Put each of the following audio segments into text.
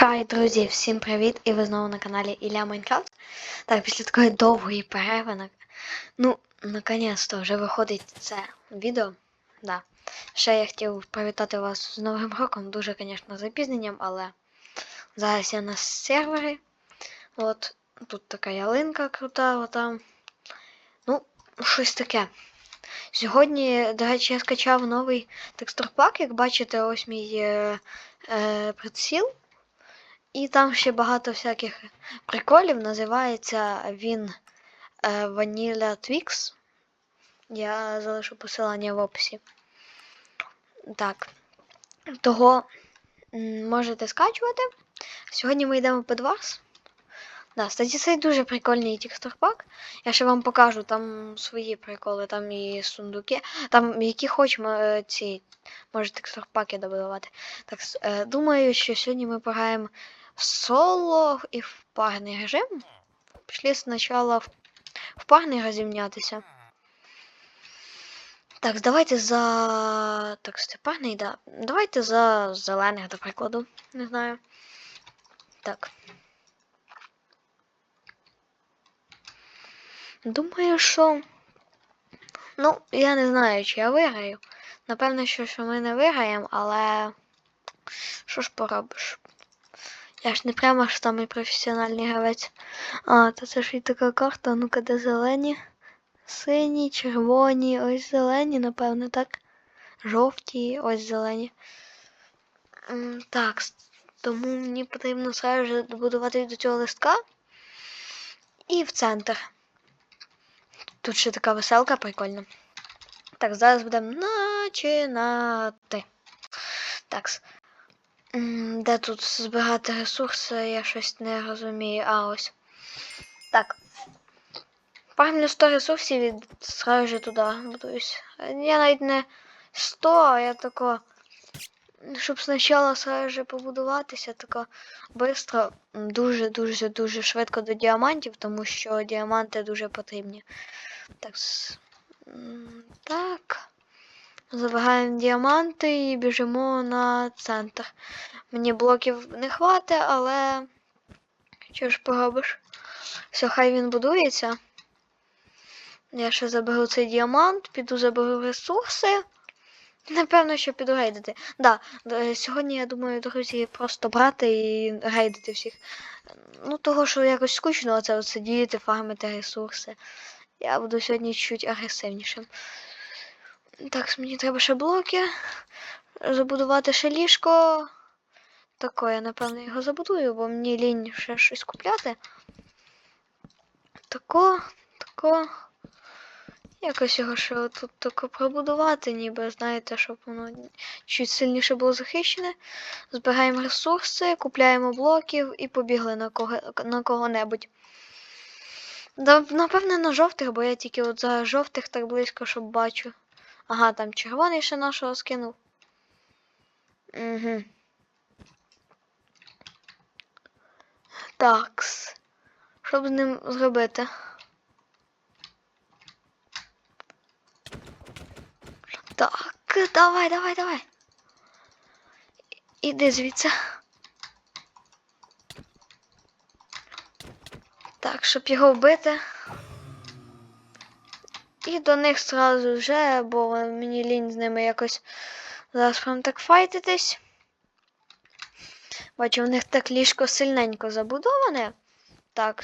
Хай, друзі, всім привіт! І ви знову на каналі Ілля Майнкрафт. Так, після такої довгої перерви, на... ну, наконець-то вже виходить це відео. Да. Ще я хотів привітати вас з Новим роком, дуже, звісно, запізненням, але зараз я на сервері. От, тут така ялинка крута, отам. Ну, щось таке. Сьогодні, до речі, я скачав новий текстурпак, як бачите, ось мій е, е, приціл. І там ще багато всяких приколів. Називається він е, Vanilla Twix. Я залишу посилання в описі. Так. Того можете скачувати. Сьогодні ми йдемо по Дварс. Да, кстати, це дуже прикольний текстурпак. Я ще вам покажу там свої приколи, там і сундуки. Там які хоч ці може текстурпаки добивати. Так, е, думаю, що сьогодні ми пограємо в соло і в парний режим. Пішли спочатку в, в парний розімнятися. Так, давайте за. Так, це парний, да. Давайте за зелених, до прикладу. Не знаю. Так. Думаю, що. Ну, я не знаю, чи я виграю. Напевно, що, що ми не виграємо, але. Що ж поробиш? Я ж не прямо ж самий професіональний гравець. А, то це ж і така карта, ну-ка, де зелені? Сині, червоні, ось зелені, напевно, так. Жовті, ось зелені. Так, тому мені потрібно сразу добудувати до цього листка. І в центр. Тут ще така веселка прикольна. Так, зараз будемо починати. Так. Де тут збирати ресурси, я щось не розумію. А ось. Так. Фармлю 100 ресурсів і сразу же туди будуюсь. Я навіть не 100, а я тако. Щоб спочатку сразу же побудуватися, тако бистро, дуже-дуже дуже швидко до діамантів, тому що діаманти дуже потрібні. Так. Так. Забираємо діаманти і біжимо на центр. Мені блоків не хватить, але що ж поробиш? Все, хай він будується. Я ще заберу цей діамант, піду заберу ресурси. Напевно, що піду рейдити. Да, сьогодні, я думаю, друзі, просто брати і рейдити всіх. Ну, того, що якось скучно оце от сидіти, фармити ресурси. Я буду сьогодні чуть агресивнішим. Так, мені треба ще блоки. Забудувати ще ліжко. Тако, я, напевно, його забудую, бо мені лінь ще щось купляти. Тако, тако. Якось його ще тут тако пробудувати, ніби, знаєте, щоб воно чуть сильніше було захищене. Збираємо ресурси, купляємо блоків і побігли на кого на кого-небудь. Да, напевне, на жовтих, бо я тільки от за жовтих так близько, щоб бачу. Ага, там червоний ще нашого скинув. Угу. Такс. Що б з ним зробити? Так, давай, давай, давай. Іди звідси. Так, щоб його вбити. І до них зразу вже, бо мені лінь з ними якось зараз прям так файтитись. Бачу, в них так ліжко сильненько забудоване. Так.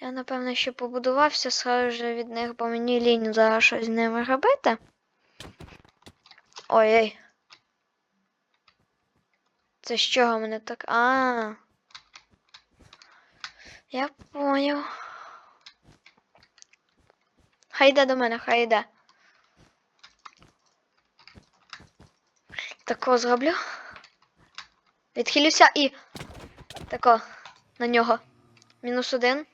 Я, напевно, ще побудувався сразу же від них, бо мені лінь зараз щось з ними робити. Ой-ой. Це з чого мене так. А. Я поняв. Хай йде до мене, хай йде. Тако зроблю. Відхилюся і. Тако. На нього. Мінус один.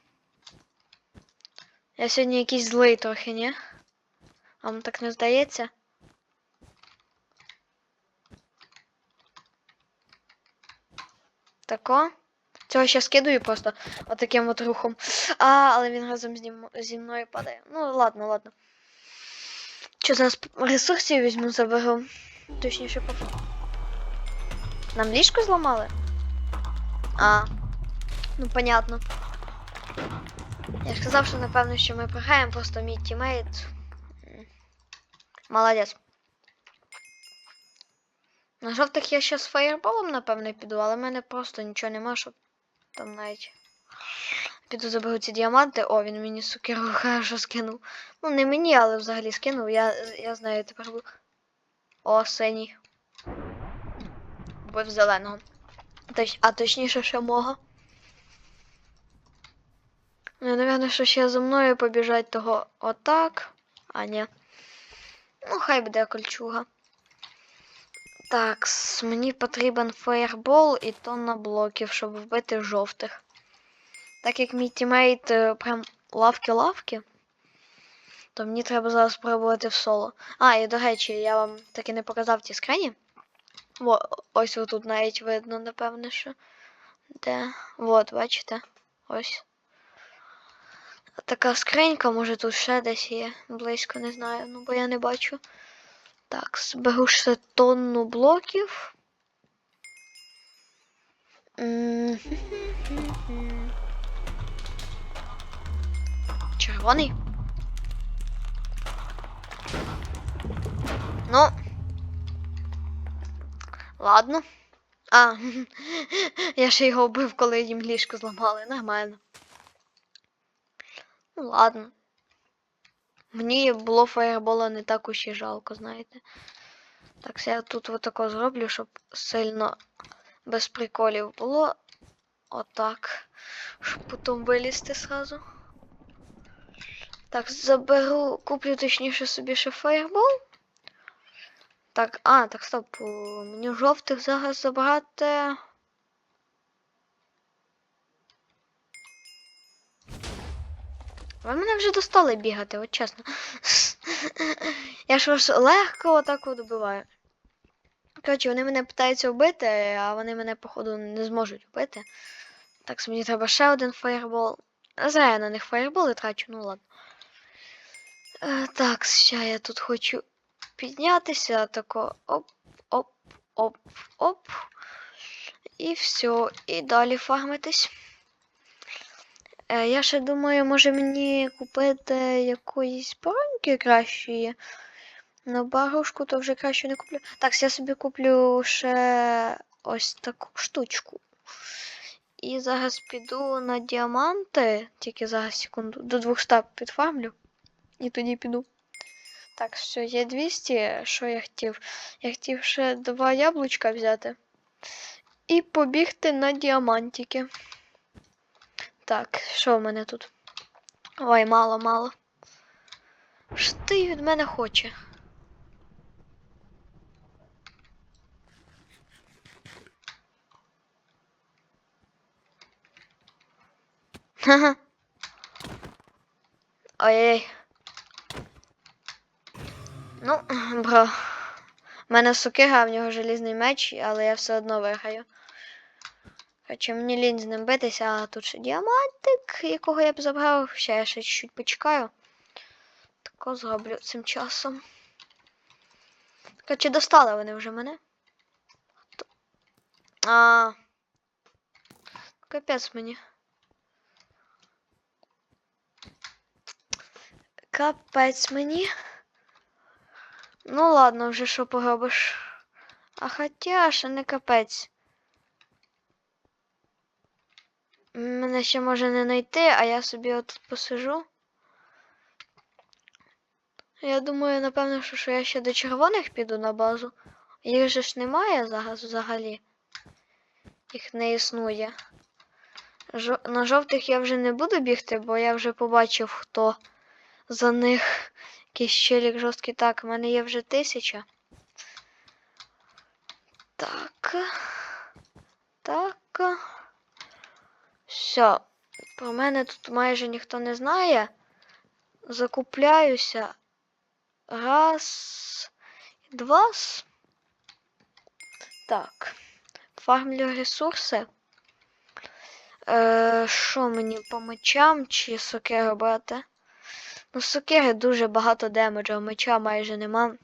Я сьогодні якийсь злий трохи, ні? Вам так не здається? Тако. Цього ще скидаю просто отаким от рухом. А, але він разом м- зі мною падає. Ну, ладно, ладно. Що зараз ресурсів візьму, заберу. Точніше, по Нам ліжко зламали? А. Ну, понятно. Я ж казав, що напевно, що ми програємо, просто мій тімейт. Молодець. На жовтих я ще з фаєрболом, напевно, піду, але в мене просто нічого нема, щоб там навіть. Піду заберу ці діаманти. О, він мені сукеру хорошо скинув. Ну, не мені, але взагалі скинув. Я, я знаю тепер. О, синій. Вбив зеленого. Точ, а точніше, ще мого. Ну, напевно, що ще за мною побіжать того отак. А, ні. Ну, хай буде кольчуга. Так, мені потрібен фаєрбол і тонна блоків, щоб вбити жовтих. Так як мій тімейт е, прям лавки-лавки, то мені треба зараз спробувати в соло. А, і до речі, я вам таки не показав ті скрині. Во, ось тут навіть видно, напевне, що. Де? Вот, бачите? Ось. Така скринька, може тут ще десь є. Близько не знаю, ну бо я не бачу. Так, зберу ще тонну блоків. Червоний. Ну. Ладно. А, я ще його вбив, коли їм ліжко зламали. Нормально. Ну ладно. Мені було фаєрбола не так уж і жалко, знаєте. Так, я тут отако зроблю, щоб сильно без приколів було. Отак. Щоб потім вилізти зразу. Так, заберу, куплю точніше собі ще фаєрбол. Так, а, так, стоп. Мені жовтих зараз забрати. Ви мене вже достали бігати, от чесно. Я ж вас легко отак от. Коротше, вони мене питаються вбити, а вони мене, походу, не зможуть вбити. Так, мені треба ще один фаєрбол. Зря я на них фаєрболи трачу, ну ладно. Е, так, ще я тут хочу піднятися, тако оп, оп, оп, оп. І все. І далі фармитись. Е, я ще думаю, може мені купити якоїсь броньки кращої. На барушку то вже краще не куплю. Так, я собі куплю ще ось таку штучку. І зараз піду на діаманти. Тільки зараз секунду. До 200 підфармлю. І тоді піду. Так, все, є 200. Що я хотів? Я хотів ще два яблучка взяти. І побігти на діамантики. Так, що в мене тут? Ой, мало, мало. Що ти від мене хоче? Ха-ха. Ой-ой. Ну, бро. У мене сокира, в нього желізний меч, але я все одно виграю. Хоча мені лінь з ним битися, а тут ще діамантик, якого я б забрав. Ще я ще чуть-чуть почекаю. Тако зроблю цим часом. Короче, достали вони вже мене. А. Капець мені. Капець мені. Ну ладно, вже що поробиш. А хоча ще не капець. Мене ще може не знайти, а я собі отут посижу. Я думаю, напевно, що, що я ще до червоних піду на базу. Їх же ж немає зараз взагалі. Їх не існує. Жо... На жовтих я вже не буду бігти, бо я вже побачив, хто за них якийсь челік жорсткий. Так, в мене є вже тисяча. Так. Так. Все. Про мене тут майже ніхто не знає. Закупляюся. Раз. Два. Так. Фармлю ресурси. Е, Що мені по мечам чи сокеру брати? Ну, сокери дуже багато демеджа, меча майже нема.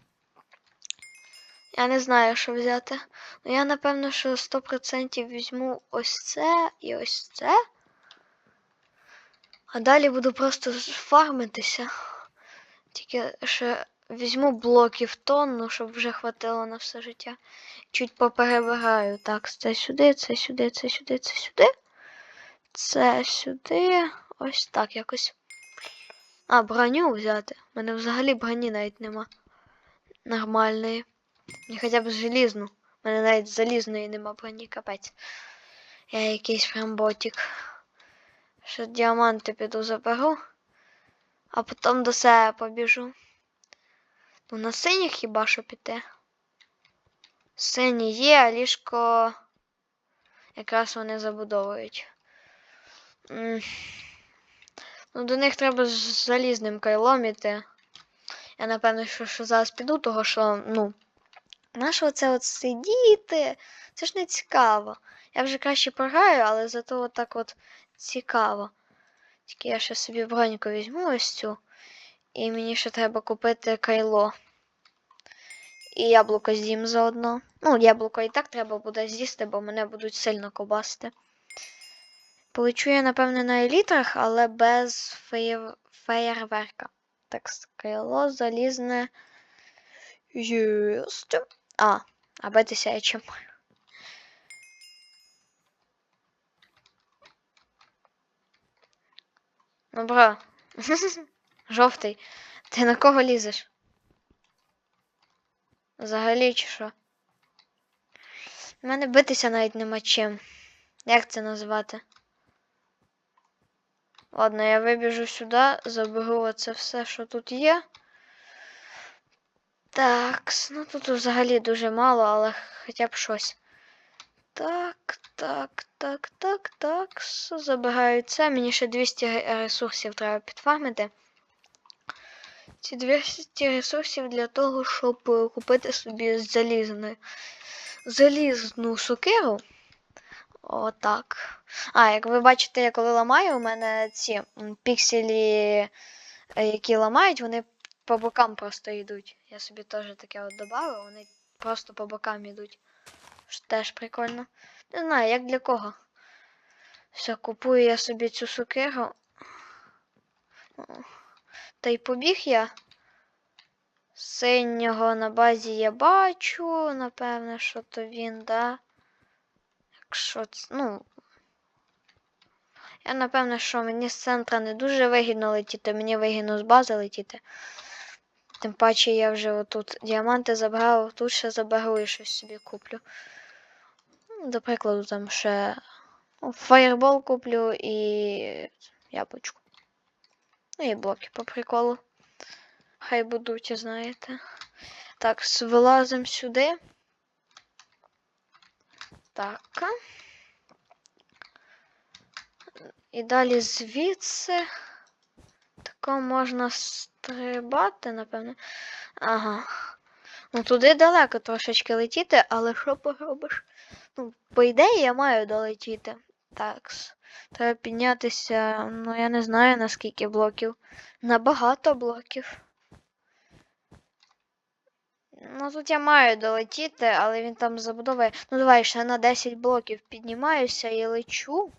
Я не знаю, що взяти. Ну я напевно, що 100% візьму ось це і ось це. А далі буду просто фармитися. Тільки ще візьму блоків тонну, щоб вже хватило на все життя. Чуть поперебираю. Так, це сюди, це сюди, це сюди, це сюди. Це сюди. Ось так якось. А, броню взяти. У мене взагалі броні навіть нема. Нормальної. І хоча б желізну. У мене навіть залізної нема броні, капець. Я якийсь прям ботик. Ще діаманти піду заберу, а потім до себе побіжу. Ну, на синіх хіба що піти? Сині є, а ліжко якраз вони забудовують. Ну, до них треба з залізним кайлом іти. Я напевно, що, що зараз піду, того що, ну, нащо це от сидіти? Це ж не цікаво. Я вже краще пограю, але зато от так от цікаво. Тільки я ще собі броньку візьму ось цю. І мені ще треба купити кайло. І яблуко з'їм заодно. Ну, яблуко і так треба буде з'їсти, бо мене будуть сильно кобасти. Полечу я, напевне, на елітрах, але без феєр... феєрверка. Так, кайло залізне. Єсть. А, а битися я чим. Ну, бро. Жовтий. Ти на кого лізеш? Взагалі чи що? У мене битися навіть нема чим. Як це назвати? Ладно, я вибіжу сюди, заберу оце все, що тут є. Так, ну тут взагалі дуже мало, але хоча б щось. Так, так, так, так, так. Забираю це. Мені ще 200 ресурсів треба підфармити. Ці 200 ресурсів для того, щоб е, купити собі залізну, залізну сокиру. Отак. А, як ви бачите, я коли ламаю, у мене ці пікселі, е, які ламають, вони по бокам просто йдуть. Я собі теж таке от додав, вони просто по бокам йдуть. Теж прикольно. Не знаю, як для кого. Все, купую я собі цю сокиру. О, Та й побіг я. Синього на базі я бачу, напевне, що то він, да. Якщо це, ну. Я напевне, що мені з центра не дуже вигідно летіти, мені вигідно з бази летіти. Тим паче я вже отут діаманти забрав, тут ще заберу і щось собі куплю. Ну, До прикладу, там ще фаєрбол куплю і яблучко. Ну і блоки по приколу. Хай будуть, знаєте. Так, вилазимо сюди. Так. І далі звідси. Тако можна стрибати, напевно. Ага. Ну туди далеко трошечки летіти, але що поробиш? Ну, по ідеї я маю долетіти. Так. Треба піднятися, ну я не знаю на скільки блоків. На багато блоків. Ну тут я маю долетіти, але він там забудовує. Ну давай ще на 10 блоків піднімаюся і лечу.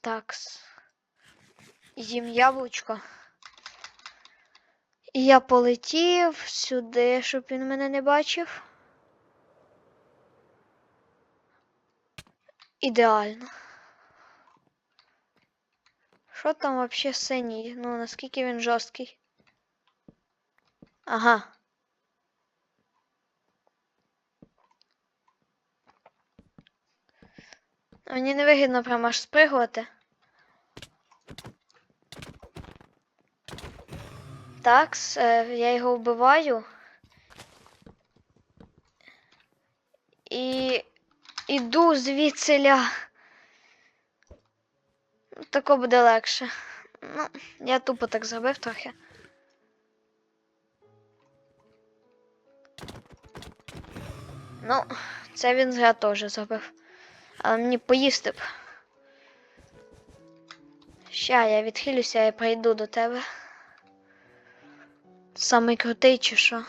Такс. Їм яблучко. І я полетів сюди, щоб він мене не бачив. Ідеально. Що там вообще синій? Ну, наскільки він жорсткий? Ага. Мені не вигідно прямо аж спригувати. Так, е, я його вбиваю. І іду звідсиля. Тако буде легше. Ну, я тупо так зробив трохи. Ну, це він зря теж зробив. Але мені поїсти б. Ща я відхилюся і прийду до тебе. Самий крутий чи що?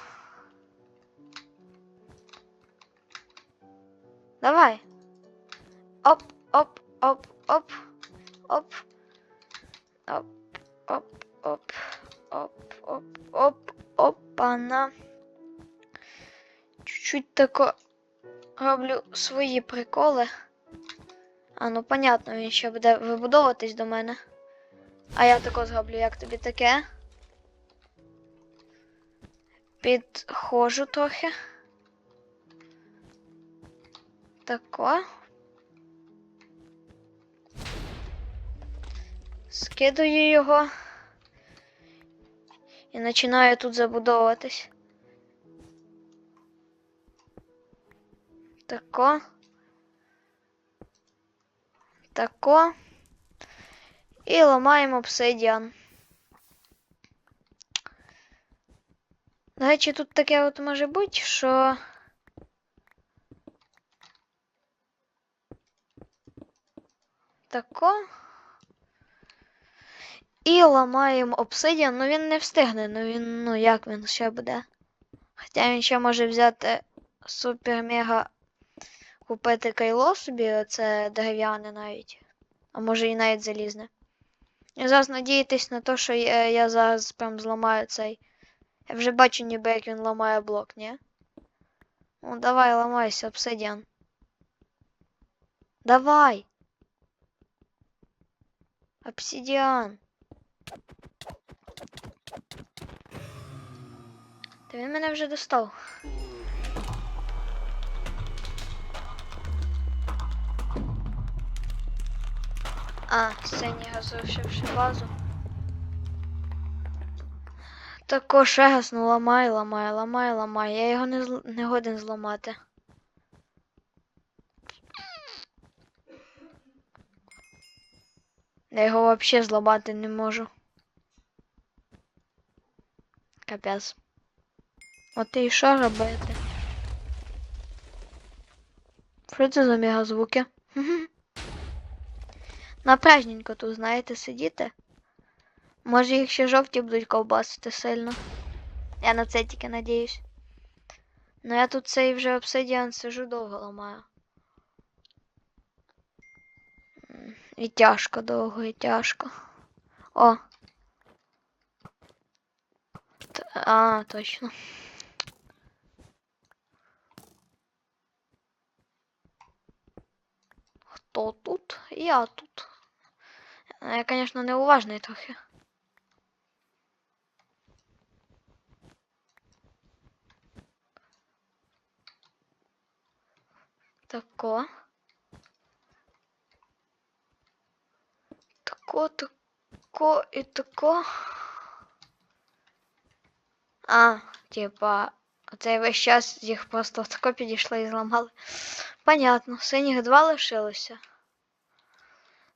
Давай. Оп, оп, оп, оп, оп, оп, оп, оп, оп, оп, оп, опана. Чуть-чуть тако роблю свої приколи. А, ну понятно, він ще буде вибудовуватись до мене. А я тако зроблю, як тобі таке. Підходжу трохи. Тако. Скидаю його. І починаю тут забудовуватись. Тако. Тако. І ламаємо обсидіан. До речі, тут таке от може бути, що. Тако. І ламаємо обсидіан. Ну він не встигне, ну він, ну як він ще буде. Хоча він ще може взяти супер-мега купити кайло собі, оце дерев'яне навіть. А може і навіть залізне. І зараз надіятись на те, що я, я зараз прям зламаю цей. Я вже бачу ніби як він ламає блок, ні? Ну давай, ламайся, обсидіан. Давай! Обсидіан. Та він мене вже достав. А, синій газовшивши базу. Тако ще газ, ну ламай, ламай, ламай, ламай. Я його не, не годен зламати. Я його взагалі зламати не можу. Капець. От і що робити? Що це за мегазвуки? Напражненько тут, знаєте, сидіти. Може їх ще жовті будуть ковбасити сильно. Я на це тільки надіюсь. Ну я тут цей вже обсидіан сижу довго ламаю. І тяжко довго, і тяжко. О. Т- А, точно. Хто тут? Я тут. Я, конечно, неуважний трохи. Тако. Тако, тако і тако. А, типа, оцей весь час їх просто тако підійшли і зламали. Понятно, синіх два лишилося.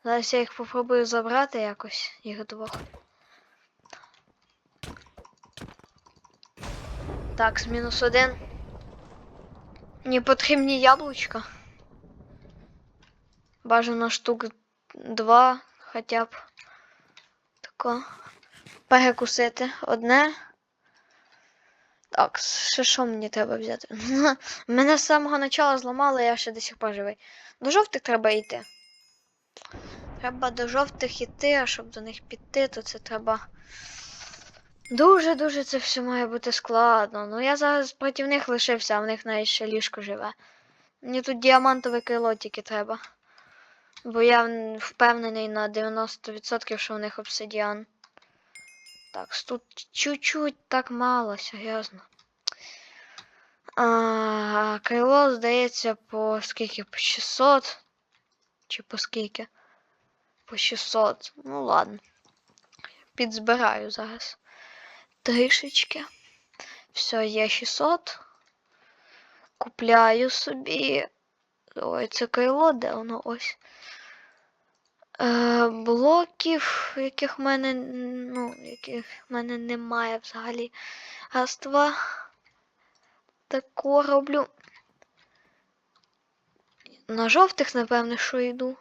Зараз я їх попробую забрати якось, їх двох. Так, з мінус один. Мені потрібні яблучка. Бажано штук два хоча б. Тако. Перекусити одне. Так, ще що мені треба взяти? Мене з самого початку зламали, я ще до сих пор живий. До жовтих треба йти. Треба до жовтих іти, а щоб до них піти, то це треба. Дуже-дуже це все має бути складно. Ну я зараз проти них лишився, а в них навіть ще ліжко живе. Мені тут діамантове крило тільки треба. Бо я впевнений на 90%, що у них обсидіан. Так, тут чуть-чуть так мало, серйозно. А, крило, здається, по скільки? По 600? Чи по скільки? По 600. Ну ладно. Підзбираю зараз. Трішечки. Все, є 600. Купляю собі. Ой, це крило, де воно ось. Е, блоків, яких в мене, ну, яких в мене немає взагалі. Раз, два. Тако роблю. На жовтих, напевне, що йду.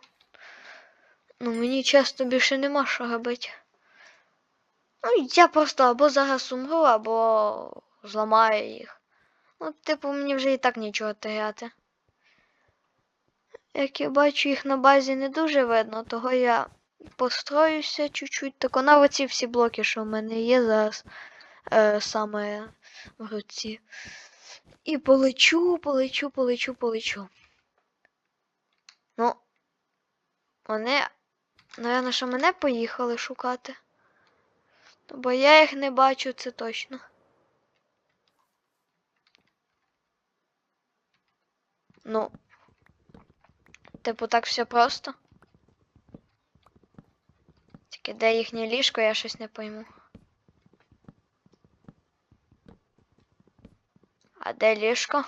Ну, мені часто більше нема що робити. Ну, я просто або зараз умру, або зламаю їх. Ну, типу, мені вже і так нічого теряти. Як я бачу, їх на базі не дуже видно, того я построюся чуть-чуть. Так на оці всі блоки, що в мене є зараз е, саме в руці. І полечу, полечу, полечу, полечу. Ну, вони, напевно, що мене поїхали шукати. Бо я їх не бачу, це точно. Ну, типу, так все просто. Тільки де їхнє ліжко, я щось не пойму. А де ліжко?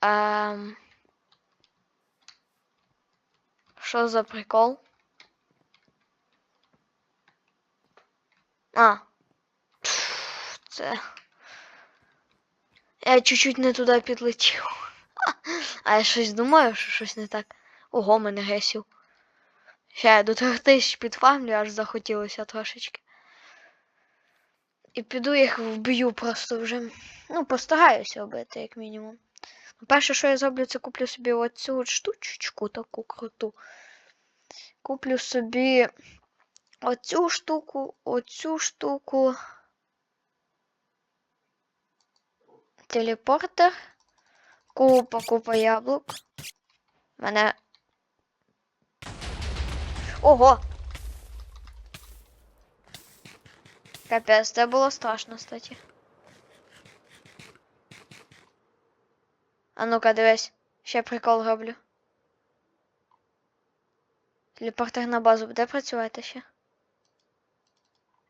Ем... Що за прикол? А. Це. Я чуть-чуть не туди підлетів. А я щось думаю, що щось не так. Ого, мене гесів. Ще я до трьох тисяч підфармлю, аж захотілося трошечки. І піду їх вб'ю просто вже. Ну, постараюся вбити, як мінімум. Перше, що я зроблю, це куплю собі оцю от штучечку таку круту. Куплю собі оцю штуку, оцю штуку. Телепортер. Купа, купа яблук. Мене. Ого! Капець, це було страшно, кстати. А ну-ка, дивись, ще прикол роблю. Телепортер на базу буде працювати ще?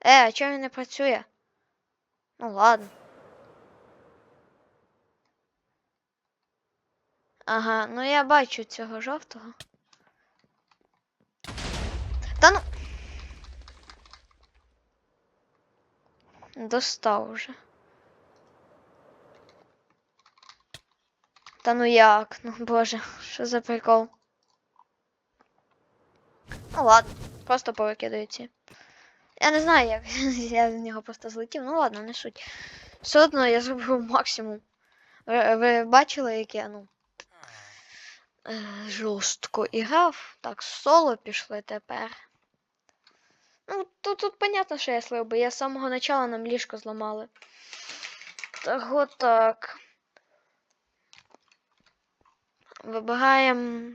Е, а чого він не працює? Ну ладно. Ага, ну я бачу цього жовтого. Та ну. Достав уже. Та ну як? Ну боже, що за прикол? Ну ладно, просто повикидаю ці. Я не знаю, як я з нього просто злетів. Ну ладно, не суть. Все одно я зробив максимум. Ви, ви бачили, як я, ну. е, Жорстко іграв. Так, соло пішли тепер. Ну, тут, тут понятно, що я слив, бо я з самого начала нам ліжко зламали. Так от так. Вибираємо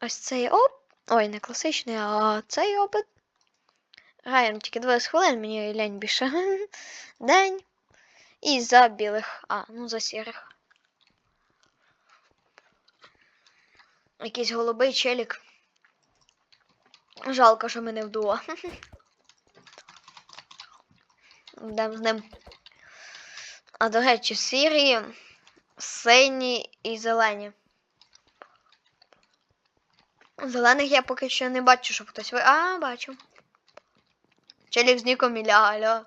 ось цей оп. Ой, не класичний, а цей опит. Граємо тільки 20 хвилин, мені лянь більше. День. І за білих. А, ну за сірих. Якийсь голубий челік. Жалко, що мене вдуло. Йдемо з ним. А до речі, сірі, сині і зелені. Зелених я поки що не бачу, щоб хтось ви. А, бачу. Челік з ніком Ілля, алло.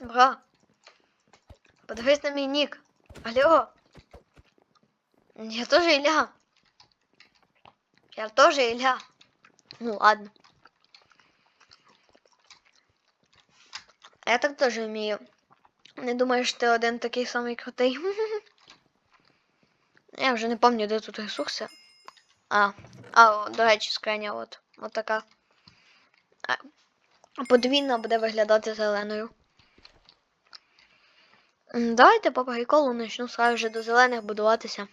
Бра. Подивись на мій нік. Алло. Я тоже Ілля. Я тоже Ілля. Ну ладно. Я так теж вмію. Не думаю, що ти один такий самий крутий. Я вже не пам'ятаю, де тут ресурси. А, а, о, до речі, скриня, от. От така. Подвійна буде виглядати зеленою. Давайте по приколу почну сразу вже до зелених будуватися.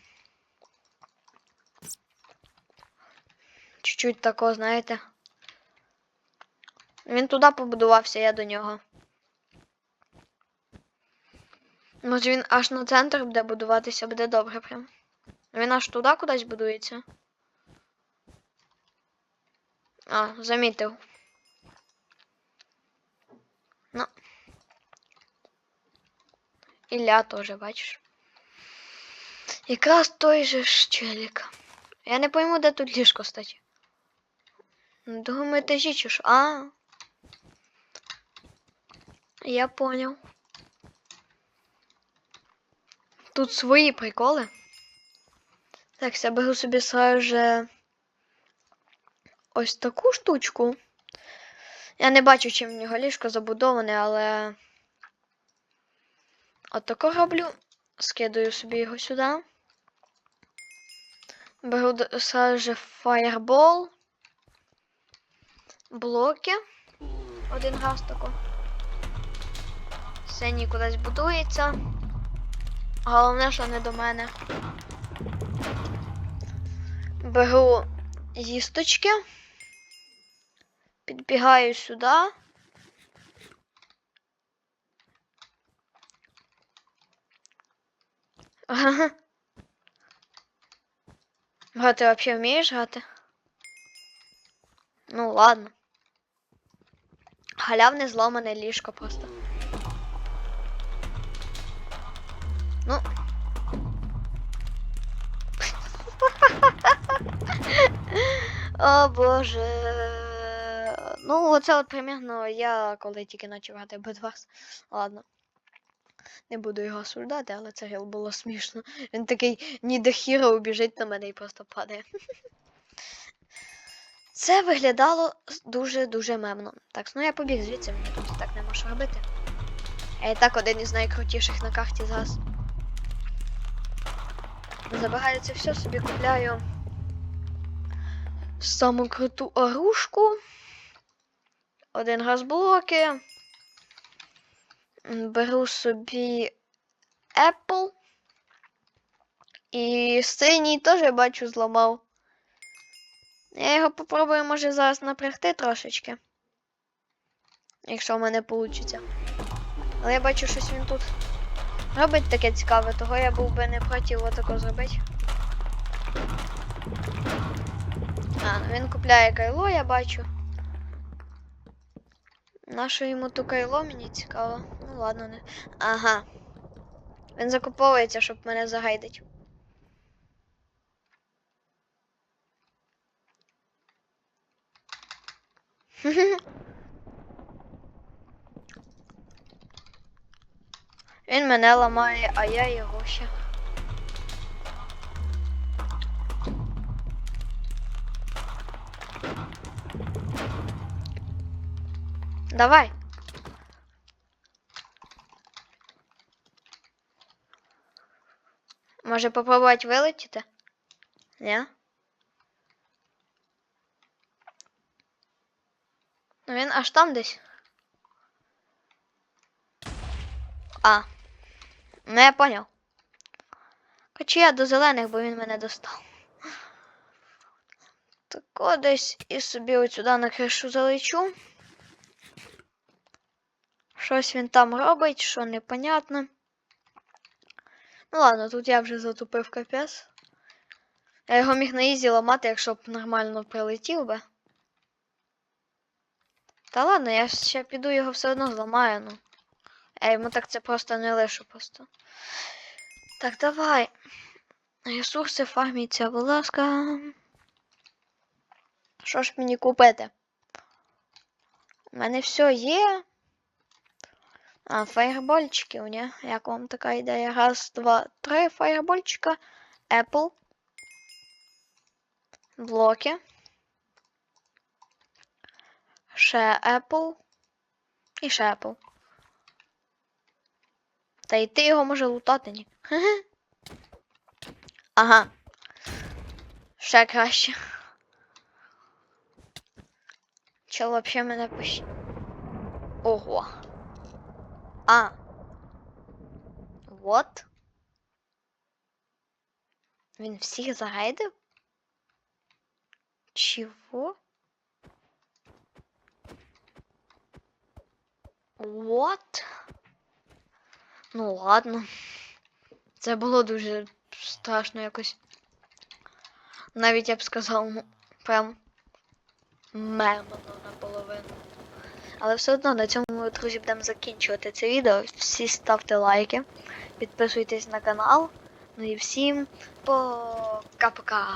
Чуть-чуть такого, знаєте. Він туди побудувався, я до нього. Може він аж на центр буде будуватися, буде добре прям. Він аж туди кудись будується. А, замітив. Ну. Ілля теж, бачиш. Якраз той же ж. Я не пойму, де тут ліжко, статі. На другому етажі? А. Я понял. Тут свої приколи. Так, я беру собі сразу же ось таку штучку. Я не бачу, чим в нього ліжко забудоване, але. От таку роблю. скидаю собі його сюди. Беру д- сразу же фаєрбол. Блоки. Один раз тако. Синій кудись будується. Головне, що не до мене. Беру їсточки. Підбігаю сюди. Ага. Грати вообще вмієш грати? Ну ладно. Халявне зламане ліжко просто. Ну. О боже. Ну, оце от примерно я коли тільки почав грати Bedwars. Ладно. Не буду його осуждати, але це реал було смішно. Він такий ніде хіро біжить на мене і просто падає. Це виглядало дуже-дуже мемно. Так, ну я побіг звідси, мені тут так нема що робити. І так один із найкрутіших на карті зараз. Забираю це все, собі купляю саму круту оружку. Один раз блоки. М, Беру собі Apple. І синій теж я бачу зламав. Я його попробую, може, зараз напрягти трошечки. Якщо в мене вийде. Але я бачу, щось він тут робить таке цікаве, того я був би не проти отако зробити. А, ну він купляє кайло, я бачу. Нащо йому то кайло, мені цікаво. Ну ладно, не. Ага. Він закуповується, щоб мене загайдить. Він мене ламає, а я його ще. Давай. Може попробувати вилетіти? Ні? Ну він аж там десь. А. Ну я поняв. Хочу я до зелених, бо він мене достав. Так десь і собі от сюди на кришу залечу. Щось він там робить, що непонятно. Ну ладно, тут я вже затупив капець. Я його міг на ізі ламати, якщо б нормально прилетів би. Та ладно, я ще піду його все одно зламаю, ну. Я йому так це просто не лишу просто. Так, давай. Ресурси фарміться, будь ласка. Що ж мені купити? У мене все є. А, фаєрбольчики у нє. Як вам така ідея? Раз, два, три фаєрбольчика. Apple. Блоки. Ще Apple. І ще Apple. Та й ти його може лутати, ні? Ага. Ще краще. Чел вообще мене пощ... Ого. А. Вот. Він всіх загайдив? Чего? What? Ну ладно. Це було дуже страшно якось. Навіть я б сказав, прям мемно наполовину. Але все одно на цьому, друзі, будемо закінчувати це відео. Всі ставте лайки, підписуйтесь на канал. Ну і всім пока-пока.